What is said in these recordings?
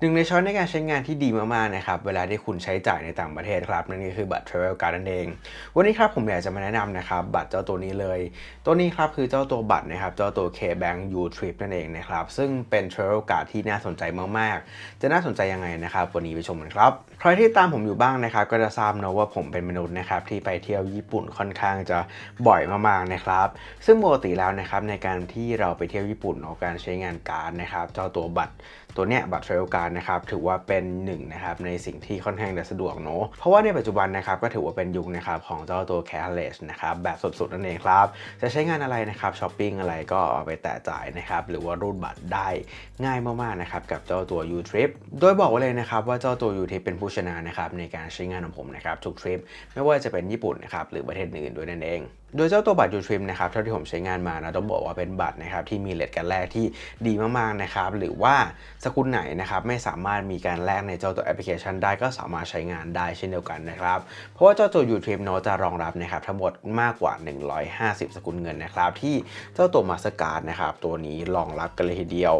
หนึ่งในช้อยในการใช้งานที่ดีมากๆนะครับเวลาที่คุณใช้จ่ายในต่างประเทศครับนั่นก็คือบัตร Travel Card นั่นเอง วันนี้ครับผมอยากจะมาแนะนำนะครับบัตรเจ้าตัวนี้เลย ตัวนี้ครับคือเจ้าตัวบัตรนะครับเจ้าตัว K-Bank U Trip นั่นเองนะครับซึ่งเป็น Travel Card ที่น่าสนใจมากๆ จะน่าสนใจยังไงนะครับวันนี้ไปชมกันครับใครที่ตามผมอยู่บ้างนะครับก็จะทราบนะว่าผมเป็นมนุษย์นะครับที่ไปเที่ยวญี่ปุ่นค่อนข้างจะบ่อยมากๆนะครับซึ่งปกติแล้วนะครับในการที่เราไปเที่ยวญี่ปุ่นเนาะการใช้งานการดนะครับเจ้าตัวบัตร ตัวเนี้ยบัตรเทรลการนะครับถือว่าเป็นหนึ่งนะครับในสิ่งที่ค่อนข้างจะสะดวกเนอะเพราะว่าในปัจจุบันนะครับก็ถือว่าเป็นยุคนะครับของเจ้าตัว cashless นะครับแบบสดๆนั่นเองครับจะใช้งานอะไรนะครับช้อปปิ้งอะไรก็เอาไปแตะจ่ายนะครับหรือว่ารูดบัตรได้ง่ายมากๆนะครับกับเจ้าตัว U Trip โดยบอกไว้เลยนะครับว่าเจ้าตัว U Trip เป็นผู้ชนะนะครับในการใช้งานของผมนะครับทุกทริปไม่ว่าจะเป็นญี่ปุ่นนะครับหรือประเทศอื่นด้วยนั่นเอง โดยเจ้าตัวบัตรยูทริมนะครับเท่าที่ผมใช้งานมานะต้องบอกว่าเป็นบัตรนะครับที่มีเลทกันแรกที่ดีมากๆนะครับหรือว่าสกุลไหนนะครับไม่สามารถมีการแลกในเจ้าตัวแอปพลิเคชันได้ก็สามารถใช้งานได้เช่นเดียวกันนะครับเพราะว่าเจ้าตัวยูทริมโนจะรองรับนะครับทั้งหมดมากกว่า 150 สกุลเงินนะครับที่เจ้าตัวมาสการ์ดนะครับตัวนี้รองรับกันเลยทีเดียว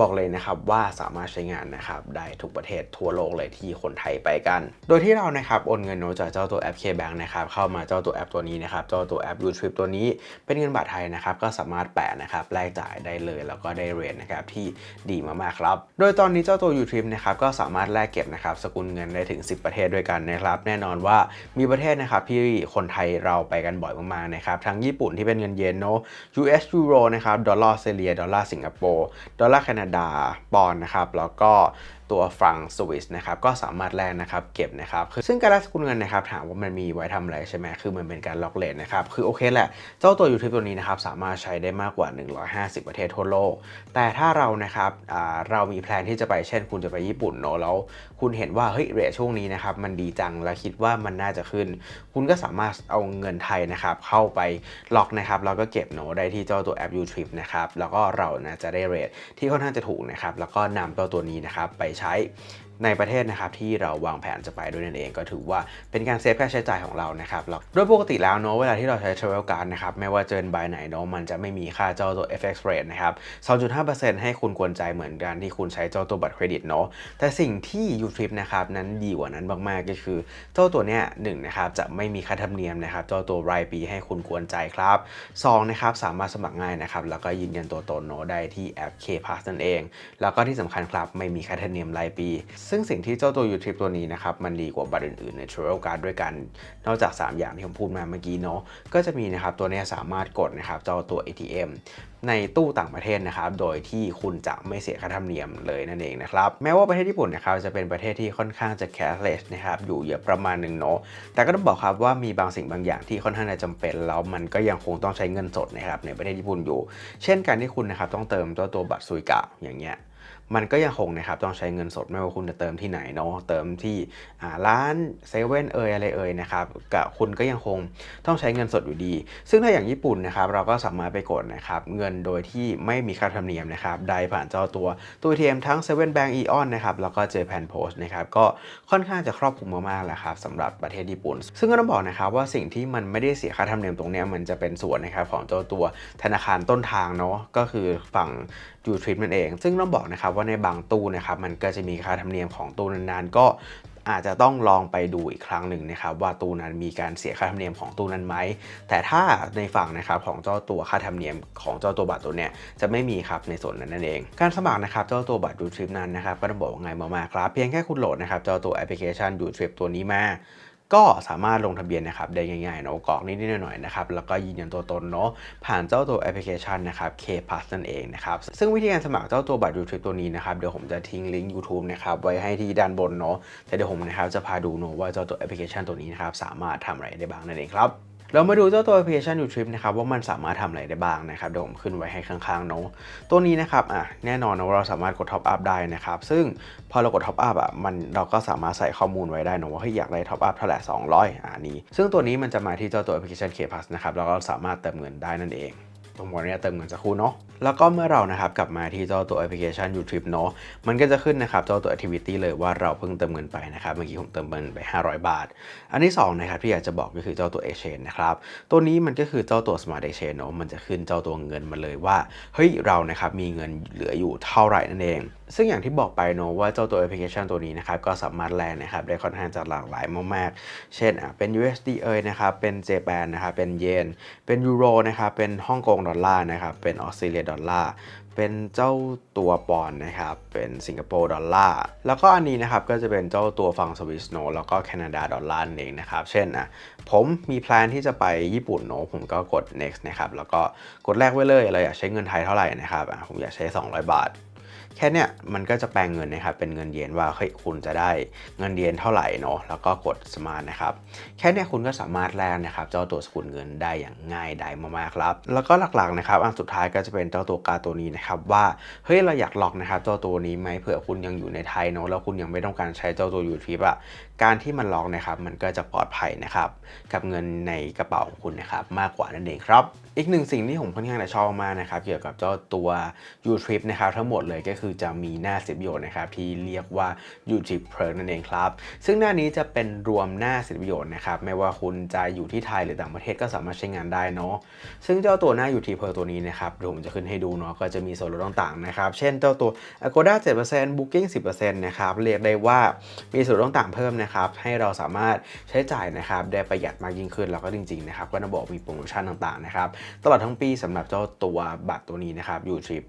บอกเลยนะครับว่าสามารถใช้งานนะครับได้ทุกประเทศทั่วโลกเลยที่คนไทยไปกัน โดยที่เรานะครับโอนเงินโนจากเจ้าตัวแอป K-Bank นะครับเข้ามาเจ้าตัวแอปตัวนี้นะครับเจ้าตัวแอป U-Trip ตัวนี้เป็นเงินบาทไทยนะครับก็สามารถแปะนะครับแลกจ่ายได้เลย แล้วก็ได้เรทนะครับที่ดีมากๆครับ โดยตอนนี้เจ้าตัว U-Trip นะครับก็สามารถแลกเก็บนะครับสกุลเงินได้ถึง 10 ประเทศด้วยกันนะครับ แน่นอนว่ามีประเทศนะครับที่คนไทยเราไปกันบ่อยมากๆนะครับทั้งญี่ปุ่นที่เป็นเงินเยนเนาะ US Euro นะครับดอลลาร์เตรเลียดอลลาร์สิงคโปร์ดอลลาร์แคนาดาปอนนะครับแล้วก็ ตัวฟรังสวิสนะครับก็สามารถแลกนะครับเก็บนะครับคือซึ่งการแลกสกุลเงินนะครับถามว่ามันมีไว้ทำอะไรใช่ไหมคือมันเป็นการล็อกเลทนะครับคือโอเคแหละ เจ้าตัวยูทูบตัวนี้นะครับสามารถใช้ได้มากกว่า 150 ประเทศทั่วโลก แต่ถ้าเรานะครับอ่าเรามีแพลนที่จะไปเช่น คุณจะไปญี่ปุ่นเนอะแล้วคุณเห็นว่าเฮ้ยเรทช่วงนี้นะครับมันดีจังแล้วคิดว่ามันน่าจะขึ้น คุณก็สามารถเอาเงินไทยนะครับเข้าไปล็อกนะครับแล้วก็เก็บโนได้ที่เจ้าตัวแอป U-Trip นะครับแล้วก็เรานะจะได้เรทที่ค่อนข้างจะถูกนะครับแล้วก็นำเจ้าตัวนี้นะครับไปใช้ ในประเทศนะครับที่เราวางแผนจะไปด้วยนั่นเอง ก็ถือว่าเป็นการเซฟค่าใช้จ่ายของเรานะครับโดยปกติแล้วเนอะเวลาที่เราใช้ Travel Card นะครับไม่ว่าจะเป็นใบไหนเนอะมันจะไม่มีค่าเจ้าตัว FX rate นะครับ 2.5%ให้คุณกวนใจเหมือนกันที่คุณใช้เจ้าตัวบัตรเครดิตเนอะแต่สิ่งที่ U-Trip นะครับนั้นดีกว่านั้นมากๆก็คือ เจ้าตัวเนี้ยหนึ่งนะครับจะไม่มีค่าธรรมเนียมนะครับเจ้าตัวรายปีให้คุณควรใจครับสองนะครับสามารถสมัครง่ายนะครับแล้วก็ยืนยันตัวตนโนตได้ที่แอป K Pass นั่นเอง แล้วก็ที่สำคัญครับไม่มีค่าธรรมเนียมรายปีซึ่งสิ่งที่เจ้าตัว U-Trip ตัวนี้นะครับ มันดีกว่าบัตรอื่นๆ ใน Travel Card ด้วยกัน นอกจาก 3 อย่างที่ผมพูดมาเมื่อกี้เนาะ ก็จะมีนะครับ ตัวนี้สามารถกดนะครับ เจ้าตัว ATM ในตู้ต่างประเทศนะครับ โดยที่คุณจะไม่เสียค่าธรรมเนียมเลยนั่นเองนะครับ แม้ว่าประเทศญี่ปุ่นนะครับจะเป็นประเทศที่ค่อนข้างจะ cashless นะครับ อยู่เยอะประมาณหนึ่งเนาะ แต่ก็ต้องบอกครับว่ามีบางสิ่งบางอย่างที่ค่อนข้างจะจำเป็นแล้วมันก็ยังคงต้องใช้เงินสดนะครับในประเทศญี่ปุ่นอยู่ เช่นการที่คุณนะครับต้องเติมตัวตัวบัตรซุยกะอย่างเงี้ย มันก็ยังคงนะครับต้องใช้เงินสดไม่ว่าคุณจะเติมที่ไหนเนาะเติมที่ร้านเซเว่นเอยอะไรเอยนะครับกับคุณก็ยังคงต้องใช้เงินสดอยู่ดี ซึ่งถ้าอย่างญี่ปุ่นนะครับเราก็สามารถไปกดนะครับเงินโดยที่ไม่มีค่าธรรมเนียมนะครับได้ผ่านเจ้าตัวตัว ATM ทั้ง7 Bank Eon นนะครับแล้วก็ Japan Post นะครับก็ค่อนข้างจะครอบคลุมมากๆแล้วครับสำหรับประเทศญี่ปุ่น ซึ่งก็ต้องบอกนะครับว่าสิ่งที่มันไม่ได้เสียค่าธรรมเนียมตรงนี้มันจะเป็นส่วนนะครับของเจ้าตัวธนาคารต้นทางเนาะก็คือฝั่งยูทริปนั่นเอง ซึ่งต้องบอกนะครับว่าในบางตู้นะครับมันก็จะมีค่าธรรมเนียมของตู้นานๆ ก็อาจจะต้องลองไปดูอีกครั้งหนึ่งนะครับว่าตู้นั้นมีการเสียค่าธรรมเนียมของตู้นั้นไหม แต่ถ้าในฝั่งนะครับของเจ้าตัวค่าธรรมเนียมของเจ้าตัวบัตรตัวเนี้ยจะไม่มีครับในส่วนนั้นนั่นเอง การสมัครนะครับเจ้าตัวบัตรยูทริปนั้นนะครับก็ต้องบอกว่าไงมากๆครับเพียงแค่คุณโหลดนะครับเจ้าตัวแอปพลิเคชันยูทริปตัวนี้มา ก็สามารถลงทะเบียนนะครับได้ง่ายๆเนาะกรอกนิดๆหน่อยๆนะครับแล้วก็ยืนยันตัวตนเนาะผ่านเจ้าตัวแอปพลิเคชันนะครับ K Pass นั่นเองนะครับซึ่งวิธีการสมัครเจ้าตัวบัตร YouTube ตัวนี้นะครับเดี๋ยวผมจะทิ้งลิงก์ YouTube นะครับไว้ให้ที่ด้านบนเนาะแต่เดี๋ยวผมนะครับจะพาดูเนาะว่าเจ้าตัวแอปพลิเคชันตัวนี้นะครับสามารถทำอะไรได้บ้างนั่นเองครับ เรามาดูเจ้าตัวแอปพลิเคชัน YouTube นะครับว่ามันสามารถทำอะไรได้บ้างนะครับเดี๋ยวผมขึ้นไว้ให้ข้างๆเนาะตัวนี้นะครับอะแน่นอนนะว่าเราสามารถกดท็อปอัพได้นะครับซึ่งพอเรากดท็อปอัพอะมันเราก็สามารถใส่ข้อมูลไว้ได้เนะว่าเฮ้ยอยากได้ท็อปอัพเท่าไหร่200อ่านี้ ซึ่งตัวนี้มันจะมาที่เจ้าตัวแอปพลิเคชัน K Plus นะครับเราก็สามารถเติมเงินได้นั่นเองตรงบนนี้เติมเงินสักครู่เนาะแล้วก็เมื่อเรานะครับกลับมาที่เจ้าตัวแอปพลิเคชัน YouTube เนาะมันก็จะขึ้นนะครับเจ้าตัว Activity เลยว่าเราเพิ่งเติมเงินไปนะครับเมื่อกี้ผมเติมเงินไป 500 บาท อันที่2นะครับที่อยากจะบอกก็คือเจ้าตัว Exchange นะครับตัวนี้มันก็คือเจ้าตัว Smart Exchange เนาะมันจะขึ้นเจ้าตัวเงินมาเลยว่าเฮ้ยเรานะครับมีเงินเหลืออยู่เท่าไหร่นั่นเอง ซึ่งอย่างที่บอกไปเนาะว่าเจ้าตัวแอปพลิเคชันตัวนี้นะครับก็สามารถแลกนะครับได้ค่อนข้างจะหลากหลายมากๆ เช่นอะเป็น USD เอยนะครับเป็นเจแปนนะครับเป็นเยนเป็นยูโรนะครับเป็นฮ่องกงดอลลาร์นะครับเป็นออสเตรเลียดอลลาร์เป็นเจ้าตัวปอนนะครับ เป็นสิงคโปร์ดอลลาร์ แล้วก็อันนี้นะครับก็จะเป็นเจ้าตัวฝั่งสวิสโนแล้วก็แคนาดาดอลลาร์เองนะครับ เช่นอะผมมีแพลนที่จะไปญี่ปุ่นเนอะผมก็กด next นะครับ แล้วก็กดแรกไว้เลยเราอยากใช้เงินไทยเท่าไหร่นะครับอะผมอยากใช้ 200 บาท แค่เนี้ยมันก็จะแปลงเงินนะครับเป็นเงินเยนว่าเฮ้ยคุณจะได้เงินเยนเท่าไหร่เนาะแล้วก็กดสมาร์ทนะครับแค่เนี้ยคุณก็สามารถแลกนะครับเจ้าตัวสกุลเงินได้อย่างง่ายดายมากๆครับแล้วก็หลักๆนะครับอันสุดท้ายก็จะเป็นเจ้าตัวการตัวนี้นะครับว่าเฮ้ยเราอยากล็อกนะครับเจ้าตัวนี้ไหมเผื่อคุณยังอยู่ในไทยเนาะแล้วคุณยังไม่ต้องการใช้เจ้าตัวยูทีปอะ การที่มันล็อกนะครับมันก็จะปลอดภัยนะครับกับเงินในกระเป๋าของคุณนะครับมากกว่านั่นเองครับ อีกหนึ่งสิ่งที่ผมค่อนข้างจะชอบมากนะครับเกี่ยวกับเจ้าตัว U-Trip นะครับทั้งหมดเลยก็คือจะมีหน้าสิบประโยชน์นะครับที่เรียกว่า U-Trip Perk นั่นเองครับ ซึ่งหน้านี้จะเป็นรวมหน้าสิบประโยชน์นะครับไม่ว่าคุณจะอยู่ที่ไทยหรือต่างประเทศก็สามารถใช้งานได้เนาะซึ่งเจ้าตัวหน้า U-Trip Perk ตัวนี้นะครับเดี๋ยวผมจะขึ้นให้ดูเนาะก็จะมีส่วนลดต่างๆนะครับเช่นเจ้าตัว Agoda 7% Booking 10%นะครับเรียกได้ว่ามีส่วนลดต่างเพิ่มนะครับให้เราสามารถใช้จ่ายนะครับได้ประหยัดมากยิ่งขึ้นแล้วก็จริงๆนะครับก็ต้องบอกมีโปรโมชั่นต่างๆนะครับตลอดทั้งปีสำหรับเจ้าตัวบัตรตัวนี้นะครับ U-Trip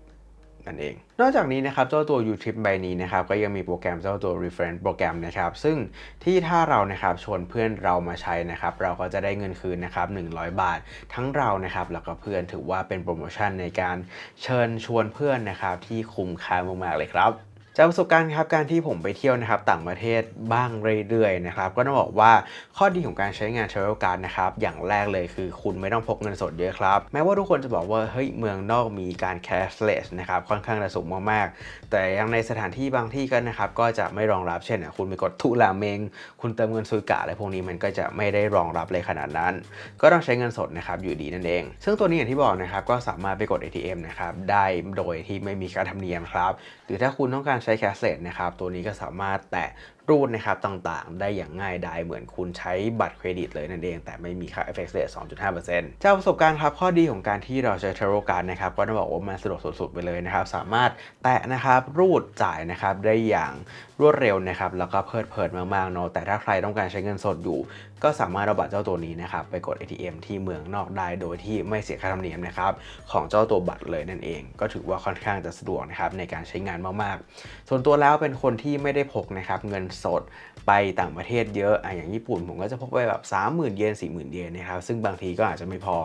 นั่นเอง นอกจากนี้นะครับเจ้าตัว U-Trip ใบนี้นะครับก็ยังมีโปรแกรมเจ้าตัว Reference โปรแกรมนะครับซึ่งที่ถ้าเรานะครับชวนเพื่อนเรามาใช้นะครับเราก็จะได้เงินคืนนะครับ100 บาท ทั้งเรานะครับแล้วก็เพื่อนถือว่าเป็นโปรโมชั่นในการเชิญชวนเพื่อนนะครับที่คุ้มค่ามากๆเลยครับ จากประสบการณ์ครับการที่ผมไปเที่ยวนะครับต่างประเทศบ้างเรื่อยๆนะครับก็ต้องบอกว่าข้อดีของการใช้งาน Travel Card นะครับอย่างแรกเลยคือคุณไม่ต้องพกเงินสดเยอะครับ แม้ว่าทุกคนจะบอกว่าเฮ้ยเมืองนอกมีการ cashless นะครับค่อนข้างจะสูงมากๆ แต่ยังในสถานที่บางที่ก็นะครับก็จะไม่รองรับเช่นคุณไปกดทุราเมง คุณเติมเงินซุยกะอะไรพวกนี้มันก็จะไม่ได้รองรับเลยขนาดนั้น ก็ต้องใช้เงินสดนะครับอยู่ดีนั่นเอง ซึ่งตัวนี้อย่างที่บอกนะครับก็สามารถไปกด ATM นะครับได้โดยที่ไม่มีค่าธรรมเนียมครับหรือถ้าคุณต้องการใช้แคสเซตนะครับ ตัวนี้ก็สามารถแตะรูดนะครับต่างๆ ได้อย่างง่ายดายเหมือนคุณใช้บัตรเครดิตเลยนั่นเอง แต่ไม่มีค่า FX rate 2.5%จากประสบการณ์ครับข้อดีของการที่เราใช้ Travel Card นะครับก็ต้องบอกว่ามันสะดวกสุดๆไปเลยนะครับ สามารถแตะนะครับรูดจ่ายนะครับได้อย่างรวดเร็วนะครับแล้วก็เพลิดเพลินมากๆเนาะแต่ถ้าใครต้องการใช้เงินสดอยู่ ก็สามารถเอาบัตรเจ้าตัวนี้นะครับไปกด ATM ที่เมืองนอกได้โดยที่ไม่เสียค่าธรรมเนียมนะครับของเจ้าตัวบัตรเลยนั่นเอง ก็ถือว่าค่อนข้างจะสะดวกนะครับในการใช้งานมากๆ ส่วนตัวแล้วเป็นคนที่ไม่ได้พกนะครับเงินสดไปต่างประเทศเยอะอะอย่างญี่ปุ่นผมก็จะพกไปแบบ 30,000 เยน 40,000 เยนนะครับ ซึ่งบางทีก็อาจจะไม่พอ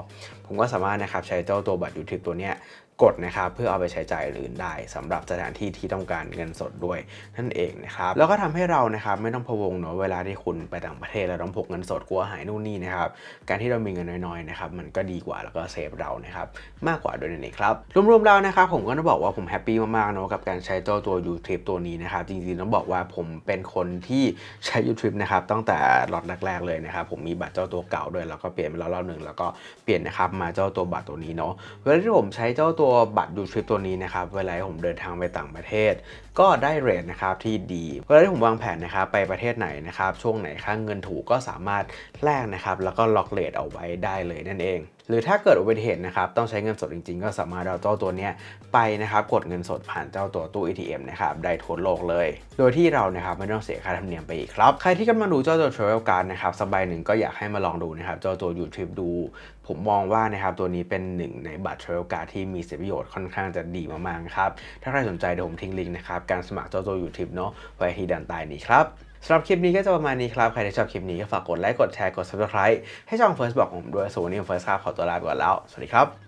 ผมก็สามารถนะครับใช้เจ้าตัวบัตรยูทิปตัวเนี้ย กดนะครับเพื่อเอาไปใช้จ่ายอื่นได้สำหรับสถานที่ที่ต้องการเงินสดด้วยนั่นเองนะครับแล้วก็ทำให้เรานะครับไม่ต้องพะวงเนอะเวลาที่คุณไปต่างประเทศแล้วต้องพกเงินสดกลัวหายนู่นนี่นะครับการที่เรามีเงินน้อยๆนะครับมันก็ดีกว่าแล้วก็เซฟเรานะครับมากกว่าด้วยนั่นเองครับรวมๆแล้วนะครับผมก็ต้องบอกว่าผมแฮปปี้มากๆเนอะกับการใช้เจ้าตัว u t r i p ตัวนี้นะครับจริงๆต้องบอกว่าผมเป็นคนที่ใช้ u t r i p นะครับตั้งแต่ล็อตแรกๆเลยนะครับผมมีบัตรเจ้าตัวเก่าด้วยแล้วก็เปลี่ยนไปแล้วรอบหนึ่งแล้วก็เปลี่ยนนะครับมาเจ้าตัวบัตรตัวนี้เนาะเวลาที่ผมใช้เจ้าตัววบัตรดูทริปตัวนี้นะครับเวลาที่ผมเดินทางไปต่างประเทศ ก็ได้เรทนะครับที่ดีเวลาที่ผมวางแผนนะครับไปประเทศไหนนะครับช่วงไหนค่าเงินถูกก็สามารถแลกนะครับแล้วก็ล็อกเรทเอาไว้ได้เลยนั่นเอง หรือถ้าเกิดอุบัติเหตุนะครับต้องใช้เงินสดจริง ๆ ก็สามารถเอาเจ้าตัวนี้ไปนะครับกดเงินสดผ่านเจ้าตัวตู้ ATM นะครับได้ทั่วโลกเลย โดยที่เรานะครับไม่ต้องเสียค่าธรรมเนียมไปอีกครับ ใครที่กำลังดูเจ้าตัว Travel Card นะครับสักใบหนึ่งก็อยากให้มาลองดูนะครับเจ้าตัว YouTube ดู ผมมองว่านะครับตัวนี้เป็นหนึ่งในบัตร Travel Card ที่มีสิทธิประโยชน์ค่อนข้างจะดีมากๆครับถ้าใครสนใจเดี๋ยวผมทิ้งลิงก์นะครับการสมัครเจ้าตัว YouTube เนาะไว้ที่ด้านใต้นี้ครับ สำหรับคลิปนี้ก็จะประมาณนี้ครับ ใครที่ชอบคลิปนี้ก็ฝากกดไลค์ กดแชร์ กด subscribe ให้ช่อง First บอกผมด้วยส่วนวันนี้ผม First ครับขอตัวลาไปก่อนแล้ว สวัสดีครับ